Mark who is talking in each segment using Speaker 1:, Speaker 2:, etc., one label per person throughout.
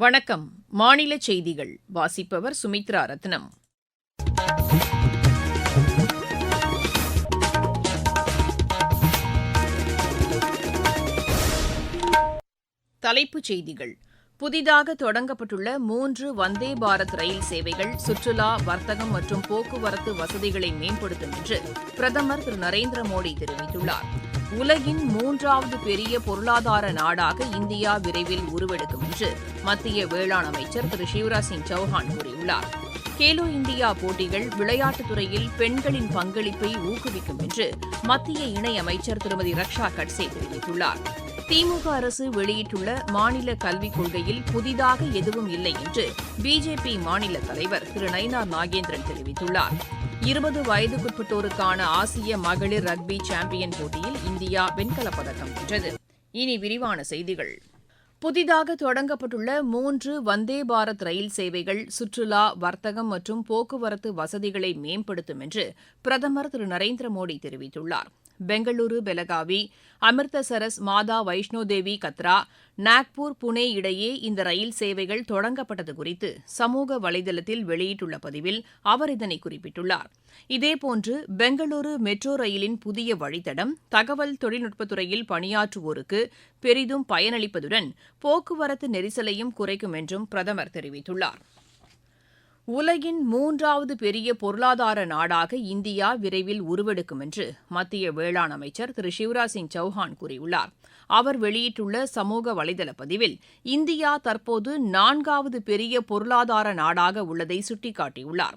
Speaker 1: வணக்கம் மாநில செய்திகள் வாசிப்பவர் சுமித்ரா ரத்னம் தலைப்புச் செய்திகள் புதிதாக தொடங்கப்பட்டுள்ள மூன்று வந்தே பாரத் ரயில் சேவைகள் சுற்றுலா வர்த்தகம் மற்றும் போக்குவரத்து வசதிகளை மேம்படுத்தும் என்று பிரதமர் திரு நரேந்திர மோடி தெரிவித்துள்ளார் உலகின் மூன்றாவது பெரிய பொருளாதார நாடாக இந்தியா விரைவில் உருவெடுக்கும் என்று மத்திய வேளாண் அமைச்சர் திரு சிவராஜ் சிங் சௌஹான் கூறியுள்ளார் கேலோ இந்தியா போட்டிகள் விளையாட்டுத் துறையில் பெண்களின் பங்களிப்பை ஊக்குவிக்கும் என்று மத்திய இணையமைச்சர் திருமதி ரக்ஷா கட்சே தெரிவித்துள்ளார் திமுக அரசு வெளியிட்டுள்ள மாநில கல்விக் கொள்கையில் புதிதாக எதுவும் இல்லை என்று பிஜேபி மாநில தலைவர் திரு நயினார் நாகேந்திரன் தெரிவித்துள்ளார் இருபது வயதுக்குட்பட்டோருக்கான ஆசிய மகளிர் ரக்பி சாம்பியன் போட்டியில் இந்தியா வெண்கலப் பதக்கம் வென்றது இனி விரிவான செய்திகள் புதிதாக தொடங்கப்பட்டுள்ள மூன்று வந்தே பாரத் ரயில் சேவைகள் சுற்றுலா வர்த்தகம் மற்றும் போக்குவரத்து வசதிகளை மேம்படுத்தும் என்று பிரதமர் திரு நரேந்திர மோடி தெரிவித்துள்ளாா் பெங்களூரு பெலகாவி அமிர்தசரஸ் மாதா வைஷ்ணோதேவி கத்ரா நாக்பூர் புனே இடையே இந்த ரயில் சேவைகள் தொடங்கப்பட்டது குறித்து சமூக வலைதளத்தில் வெளியிட்டுள்ள பதிவில் அவர் இதனை குறிப்பிட்டுள்ளார் இதேபோன்று பெங்களூரு மெட்ரோ ரயிலின் புதிய வழித்தடம் தகவல் தொழில்நுட்பத்துறையில் பணியாற்றுவோருக்கு பெரிதும் பயனளிப்பதுடன் போக்குவரத்து நெரிசலையும் குறைக்கும் என்றும் பிரதமர் தெரிவித்துள்ளாா் உலகின் மூன்றாவது பெரிய பொருளாதார நாடாக இந்தியா விரைவில் உருவெடுக்கும் என்று மத்திய வேளாண் அமைச்சர் திரு சிவராஜ் சிங் சௌஹான் கூறியுள்ளார் அவர் வெளியிட்டுள்ள சமூக வலைதள பதிவில் இந்தியா தற்போது நான்காவது பெரிய பொருளாதார நாடாக உள்ளதை சுட்டிக்காட்டியுள்ளார்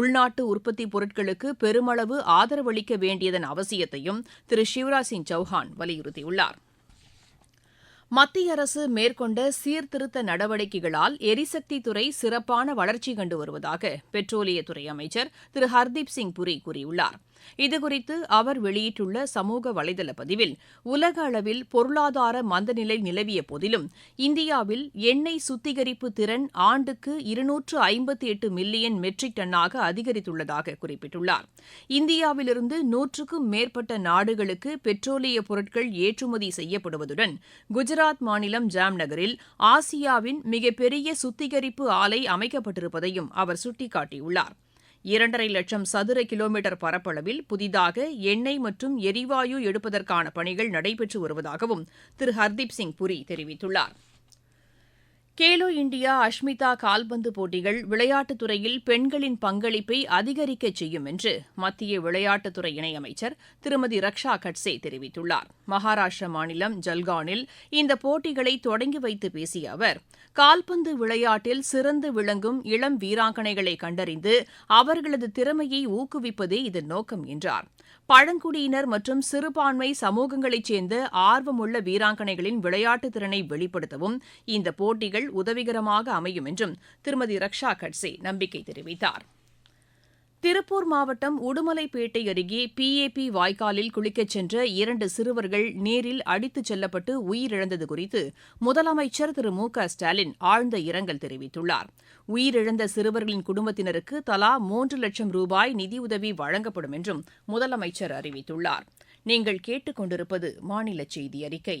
Speaker 1: உள்நாட்டு உற்பத்தி பொருட்களுக்கு பெருமளவு ஆதரவளிக்க வேண்டியதன் அவசியத்தையும் திரு சிவராஜ் சிங் சௌஹான் வலியுறுத்தியுள்ளாா் மத்திய அரசு மேற்கொண்ட சீர்திருத்த நடவடிக்கைகளால் எரிசக்தி துறை சிறப்பான வளர்ச்சி கண்டு வருவதாக பெட்ரோலியத்துறை அமைச்சர் திரு ஹர்தீப் சிங் புரி கூறியுள்ளாா் இதுகுறித்து அவர் வெளியிட்டுள்ள சமூக வலைதள பதிவில் உலக அளவில் பொருளாதார மந்தநிலை நிலவிய போதிலும் இந்தியாவில் எண்ணெய் சுத்திகரிப்பு திறன் ஆண்டுக்கு இருநூற்று ஐம்பத்தி எட்டு மில்லியன் மெட்ரிக் டன்னாக அதிகரித்துள்ளதாக குறிப்பிட்டுள்ளார் இந்தியாவிலிருந்து நூற்றுக்கும் மேற்பட்ட நாடுகளுக்கு பெட்ரோலிய பொருட்கள் ஏற்றுமதி செய்யப்படுவதுடன் குஜராத் மாநிலம் ஜாம் நகரில் ஆசியாவின் மிகப்பெரிய சுத்திகரிப்பு ஆலை அமைக்கப்பட்டிருப்பதையும் அவர் சுட்டிக்காட்டியுள்ளார் இரண்டரை லட்சம் சதுர கிலோமீட்டர் பரப்பளவில் புதிதாக எண்ணெய் மற்றும் எரிவாயு எடுப்பதற்கான பணிகள் நடைபெற்று வருவதாகவும் திரு ஹர்தீப் சிங் புரி தெரிவித்துள்ளாா் கேலோ இண்டியா அஷ்மிதா கால்பந்து போட்டிகள் விளையாட்டுத் துறையில் பெண்களின் பங்களிப்பை அதிகரிக்க செய்யும் என்று மத்திய விளையாட்டுத்துறை இணையமைச்சர் திருமதி ரக்ஷா கட்சே தெரிவித்துள்ளார் மகாராஷ்டிர மாநிலம் ஜல்கானில் இந்த போட்டிகளை தொடங்கி வைத்து பேசிய அவர் கால்பந்து விளையாட்டில் சிறந்து விளங்கும் இளம் வீராங்கனைகளை கண்டறிந்து அவர்களது திறமையை ஊக்குவிப்பதே இதன் நோக்கம் என்றார் பழங்குடியினர் மற்றும் சிறுபான்மை சமூகங்களைச் சேர்ந்த ஆர்வமுள்ள வீராங்கனைகளின் விளையாட்டு திறனை வெளிப்படுத்தவும் இந்த போட்டிகள் முடிவுகள் உதவிகரமாக அமையும் என்றும் திருமதி ரக்ஷா கட்சே நம்பிக்கை தெரிவித்தார் திருப்பூர் மாவட்டம் உடுமலைப்பேட்டை அருகே பிஏபி வாய்க்காலில் குளிக்கச் சென்ற இரண்டு சிறுவர்கள் நீரில் அடித்துச் செல்லப்பட்டு உயிரிழந்தது குறித்து முதலமைச்சர் திரு மு க ஸ்டாலின் ஆழ்ந்த இரங்கல் தெரிவித்துள்ளார் உயிரிழந்த சிறுவர்களின் குடும்பத்தினருக்கு தலா மூன்று லட்சம் ரூபாய் நிதியுதவி வழங்கப்படும் என்றும் முதலமைச்சர் அறிவித்துள்ளார் நீங்கள் கேட்டுக்கொண்டிருப்பது மாநில செய்தி அறிக்கை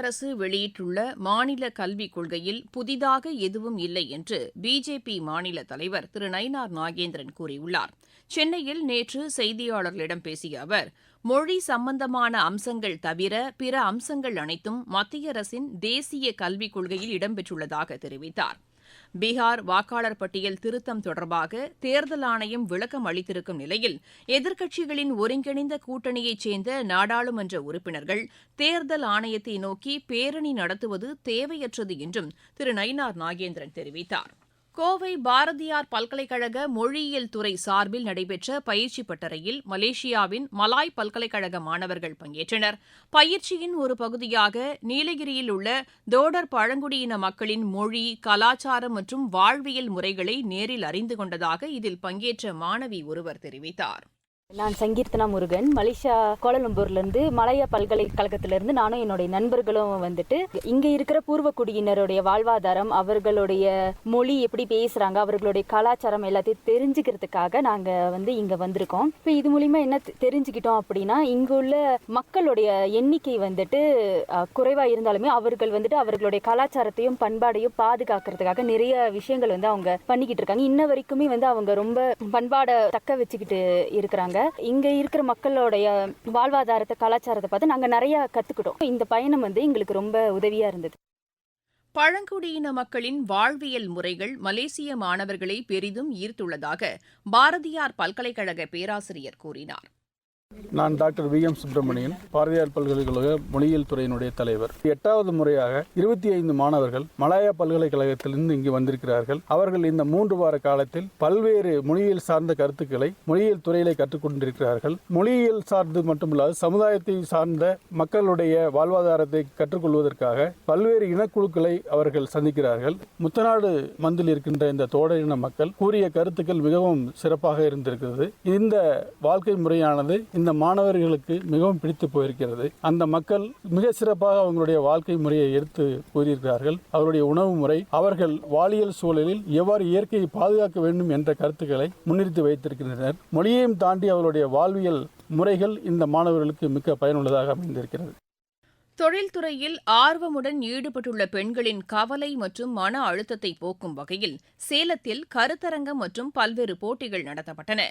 Speaker 1: அரசு வெளியிட்டுள்ள மாநில கல்விக் கொள்கையில் புதிதாக எதுவும் இல்லை என்று பிஜேபி மாநில தலைவர் திரு நயினார் நாகேந்திரன் கூறியுள்ளார் சென்னையில் நேற்று செய்தியாளர்களிடம் பேசிய அவர் மொழி சம்பந்தமான அம்சங்கள் தவிர பிற அம்சங்கள் அனைத்தும் மத்திய அரசின் தேசிய கல்விக் கொள்கையில் இடம்பெற்றுள்ளதாக தெரிவித்தாா் பீகார் வாக்காளர் பட்டியல் திருத்தம் தொடர்பாக தேர்தல் ஆணையம் விளக்கம் அளித்திருக்கும் நிலையில் எதிர்க்கட்சிகளின் ஒருங்கிணைந்த கூட்டணியைச் சேர்ந்த நாடாளுமன்ற உறுப்பினர்கள் தேர்தல் ஆணையத்தை நோக்கி பேரணி நடத்துவது தேவையற்றது என்றும் திரு நயினார் நாகேந்திரன் தெரிவித்தாா் கோவை பாரதியார் பல்கலைக்கழக மொழியியல் துறை சார்பில் நடைபெற்ற பயிற்சி பட்டறையில் மலேசியாவின் மலாய் பல்கலைக்கழக மாணவர்கள் பங்கேற்றனர் பயிற்சியின் ஒரு பகுதியாக நீலகிரியில் உள்ள தோடர் பழங்குடியின மக்களின் மொழி கலாச்சாரம் மற்றும் வாழ்வியல் முறைகளை நேரில் அறிந்து கொண்டதாக இதில் பங்கேற்ற மாணவி ஒருவர் தெரிவித்தாா் நான் சங்கீர்த்தனா முருகன் மலேசியா கோலலம்பூர்லேருந்து மலையா பல்கலைக்கழகத்திலேருந்து நானும் என்னுடைய நண்பர்களும் வந்துட்டு இங்கே இருக்கிற பூர்வக்குடியினருடைய வாழ்வாதாரம் அவர்களுடைய மொழி எப்படி பேசுகிறாங்க அவர்களுடைய கலாச்சாரம் எல்லாத்தையும் தெரிஞ்சுக்கிறதுக்காக நாங்கள் வந்து இங்கே வந்திருக்கோம் இப்போ இது மூலிமா என்ன தெரிஞ்சுக்கிட்டோம் அப்படின்னா இங்கே உள்ள மக்களுடைய எண்ணிக்கை வந்துட்டு குறைவாக இருந்தாலுமே அவர்கள் வந்துட்டு அவர்களுடைய கலாச்சாரத்தையும் பண்பாடையும் பாதுகாக்கிறதுக்காக நிறைய விஷயங்கள் வந்து அவங்க பண்ணிக்கிட்டு இருக்காங்க இன்ன வரைக்குமே வந்து அவங்க ரொம்ப பண்பாடை தக்க வச்சுக்கிட்டு இருக்கிறாங்க இங்கே இருக்கிற மக்களுடைய வாழ்வாதாரத்தை கலாச்சாரத்தை பார்த்து நாங்கள் நிறையா கற்றுக்கிட்டோம் இந்த பயணம் வந்து எங்களுக்கு ரொம்ப உதவியாக இருந்தது பழங்குடியின மக்களின் வாழ்வியல் முறைகள் மலேசிய மாணவர்களை பெரிதும் ஈர்த்துள்ளதாக பாரதியார் பல்கலைக்கழக பேராசிரியர் கூறினார் நான் டாக்டர் வி எம் சுப்பிரமணியன் பாரதியார் பல்கலைக்கழக மொழியியல் துறையினுடைய தலைவர் எட்டாவது முறையாக இருபத்தி ஐந்து மாணவர்கள் மலாயா பல்கலைக்கழகத்திலிருந்து இங்கு வந்திருக்கிறார்கள் அவர்கள் இந்த மூன்று வார காலத்தில் பல்வேறு மொழியியல் சார்ந்த கருத்துக்களை மொழியியல் துறையிலே கற்றுக்கொண்டிருக்கிறார்கள் மொழியியல் சார்ந்து மட்டுமில்லாது சமுதாயத்தை சார்ந்த மக்களுடைய வாழ்வாதாரத்தை கற்றுக்கொள்வதற்காக பல்வேறு இனக்குழுக்களை அவர்கள் சந்திக்கிறார்கள் முத்தநாடு மந்தில் இருக்கின்ற இந்த தோட இன மக்கள் கூறிய கருத்துக்கள் மிகவும் சிறப்பாக இருந்திருக்கிறது இந்த வாழ்க்கை முறையானது இந்த மாணவர்களுக்கு மிகவும் பிடித்து போயிருக்கிறது அந்த மக்கள் மிக சிறப்பாக அவங்களுடைய வாழ்க்கை முறையை எடுத்து கூறியிருக்கிறார்கள் அவருடைய உணவு முறை அவர்கள் வாலியல் சூழலில் எவ்வாறு இயற்கையை பாதுகாக்க வேண்டும் என்ற கருத்துக்களை முன்னிறுத்தி வைத்திருக்கின்றனர் மொழியையும் தாண்டி அவருடைய வாழ்வியல் முறைகள் இந்த மாணவர்களுக்கு மிக்க பயனுள்ளதாக அமைந்திருக்கிறது தொழில்துறையில் ஆர்வமுடன் ஈடுபட்டுள்ள பெண்களின் கவலை மற்றும் மன அழுத்தத்தை போக்கும் வகையில் சேலத்தில் கருத்தரங்கம் மற்றும் பல்வேறு போட்டிகள் நடத்தப்பட்டன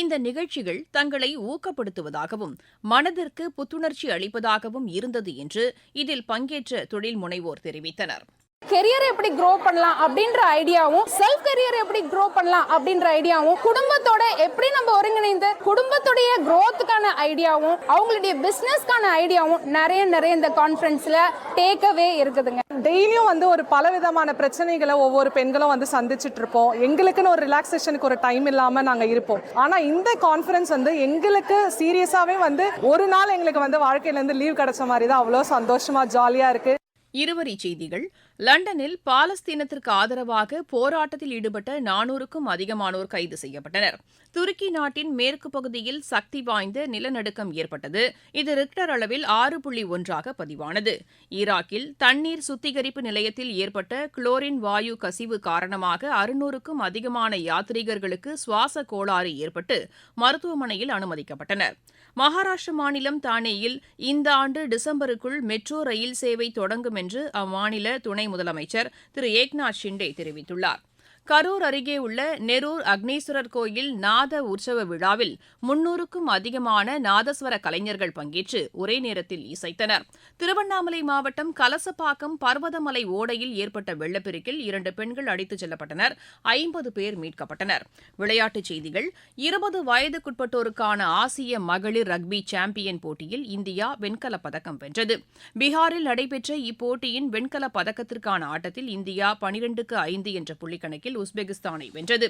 Speaker 1: இந்த நிகழ்ச்சிகள் தங்களை ஊக்கப்படுத்துவதாகவும் மனதிற்கு புத்துணர்ச்சி அளிப்பதாகவும் இருந்தது என்று இதில் பங்கேற்ற தொழில் முனைவோர் தெரிவித்தனர் கெரியர் எப்படி க்ரோ பண்ணலாம் அப்படின்ற ஐடியாவும் செல்ஃப் கெரியர் எப்படி க்ரோ பண்ணலாம் அப்படின்ற ஐடியாவும் குடும்பத்தோட எப்படி நம்ம ஒருங்கிணைந்து குடும்பத்துடைய க்ரோத்துக்கான ஐடியாவும் அவங்களுடைய பிஸ்னஸ்க்கான ஐடியாவும் நிறைய நிறைய இந்த கான்ஃபரன்ஸில் டேக்அவே இருக்குதுங்க டெய்லியும் வந்து ஒரு பலவிதமான பிரச்சனைகளை ஒவ்வொரு பெண்களும் வந்து சந்திச்சுட்டு இருப்போம் எங்களுக்குன்னு ஒரு ரிலாக்ஸேஷனுக்கு ஒரு டைம் இல்லாமல் நாங்கள் இருப்போம் ஆனால் இந்த கான்ஃபரன்ஸ் வந்து எங்களுக்கு சீரியஸாகவே வந்து ஒரு நாள் எங்களுக்கு வந்து வாழ்க்கையிலேருந்து லீவ் கிடைச்ச மாதிரி தான் அவ்வளோ சந்தோஷமாக ஜாலியாக இருக்குது இருவரி செய்திகள் லண்டனில் பாலஸ்தீனத்திற்கு ஆதரவாக போராட்டத்தில் ஈடுபட்ட நானூறுக்கும் அதிகமானோர் கைது செய்யப்பட்டனர் துருக்கி நாட்டின் மேற்கு பகுதியில் சக்தி வாய்ந்த நிலநடுக்கம் ஏற்பட்டது இது ரிக்டர் அளவில் ஆறு புள்ளி ஒன்றாக பதிவானது ஈராக்கில் தண்ணீர் சுத்திகரிப்பு நிலையத்தில் ஏற்பட்ட குளோரின் வாயு கசிவு காரணமாக அறுநூறுக்கும் அதிகமான யாத்ரீகர்களுக்கு சுவாச கோளாறு ஏற்பட்டு மருத்துவமனையில் அனுமதிக்கப்பட்டனர் மகாராஷ்டிர மாநிலம் தானேயில் இந்த ஆண்டு டிசம்பருக்குள் மெட்ரோ ரயில் சேவை தொடங்கும் என்று அம்மாநில துணை முதலமைச்சர் திரு ஏக்நாத் ஷிண்டே தெரிவித்துள்ளாா் கரூர் அருகே உள்ள நெரூர் அக்னீஸ்வரர் கோயில் நாத உற்சவ விழாவில் முன்னூறுக்கும் அதிகமான நாதஸ்வர கலைஞர்கள் பங்கேற்று ஒரே நேரத்தில் இசைத்தனர் திருவண்ணாமலை மாவட்டம் கலசப்பாக்கம் பர்வதமலை ஓடையில் ஏற்பட்ட வெள்ளப்பெருக்கில் இரண்டு பெண்கள் அடித்துச் செல்லப்பட்டனர் ஐம்பது பேர் மீட்கப்பட்டனர் விளையாட்டுச் செய்திகள் இருபது வயதுக்குட்பட்டோருக்கான ஆசிய மகளிர் ரக்பி சாம்பியன் போட்டியில் இந்தியா வெண்கலப் பதக்கம் வென்றது பீகாரில் நடைபெற்ற இப்போட்டியின் வெண்கலப் பதக்கத்திற்கான ஆட்டத்தில் இந்தியா பனிரெண்டுக்கு ஐந்து என்ற புள்ளிக்கணக்கில் போட்டியில் உஸ்பெகிஸ்தானை வென்றது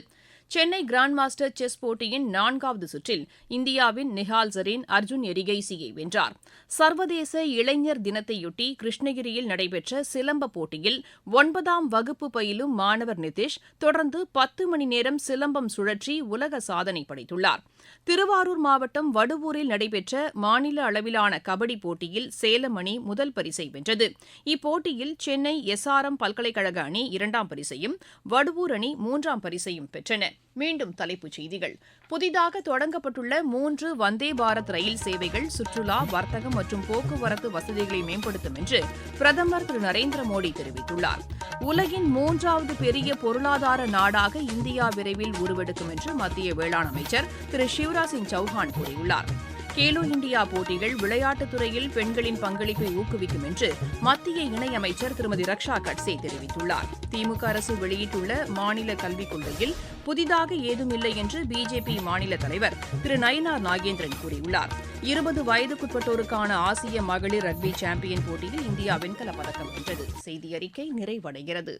Speaker 1: சென்னை கிராண்ட் மாஸ்டர் செஸ் போட்டியின் நான்காவது சுற்றில் இந்தியாவின் நிஹால் ஜரீன் அர்ஜுன் எரிகைசியை வென்றார் சர்வதேச இளைஞர் தினத்தையொட்டி கிருஷ்ணகிரியில் நடைபெற்ற சிலம்ப போட்டியில் ஒன்பதாம் வகுப்பு பயிலும் மாணவர் நிதிஷ் தொடர்ந்து பத்து மணி நேரம் சிலம்பம் சுழற்றி உலக சாதனை படைத்துள்ளார் திருவாரூர் மாவட்டம் வடுவூரில் நடைபெற்ற மாநில அளவிலான கபடி போட்டியில் சேலம் அணி முதல் பரிசை வென்றது இப்போட்டியில் சென்னை எஸ்ஆர்எம் பல்கலைக்கழக அணி இரண்டாம் பரிசையும் வடுவூர் அணி மூன்றாம் பரிசையும் பெற்றன மீண்டும் தலைப்புச் செய்திகள் புதிதாக தொடங்கப்பட்டுள்ள மூன்று வந்தே பாரத் ரயில் சேவைகள் சுற்றுலா வர்த்தகம் மற்றும் போக்குவரத்து வசதிகளை மேம்படுத்தும் என்று பிரதமர் திரு நரேந்திர மோடி தெரிவித்துள்ளார் உலகின் மூன்றாவது பெரிய பொருளாதார நாடாக இந்தியா விரைவில் உருவெடுக்கும் என்று மத்திய வேளாண் அமைச்சர் திரு சிவராஜ் சிங் சௌஹான் கூறியுள்ளார் கேலோ இந்தியா போட்டிகள் விளையாட்டுத் துறையில் பெண்களின் பங்களிப்பை ஊக்குவிக்கும் என்று மத்திய இணையமைச்சர் திருமதி ரக்ஷா கட்சே தெரிவித்துள்ளார் திமுக அரசு வெளியிட்டுள்ள மாநில கல்விக் கொள்கையில் புதிதாக ஏதுமில்லை என்று பிஜேபி மாநில தலைவர் திரு நயினார் நாகேந்திரன் கூறியுள்ளார் இருபது வயதுக்குட்பட்டோருக்கான ஆசிய மகளிர் ரக்பி சாம்பியன் போட்டியில் இந்தியா வெண்கலப் பதக்கம் வென்றது செய்தி அறிக்கை நிறைவடைகிறது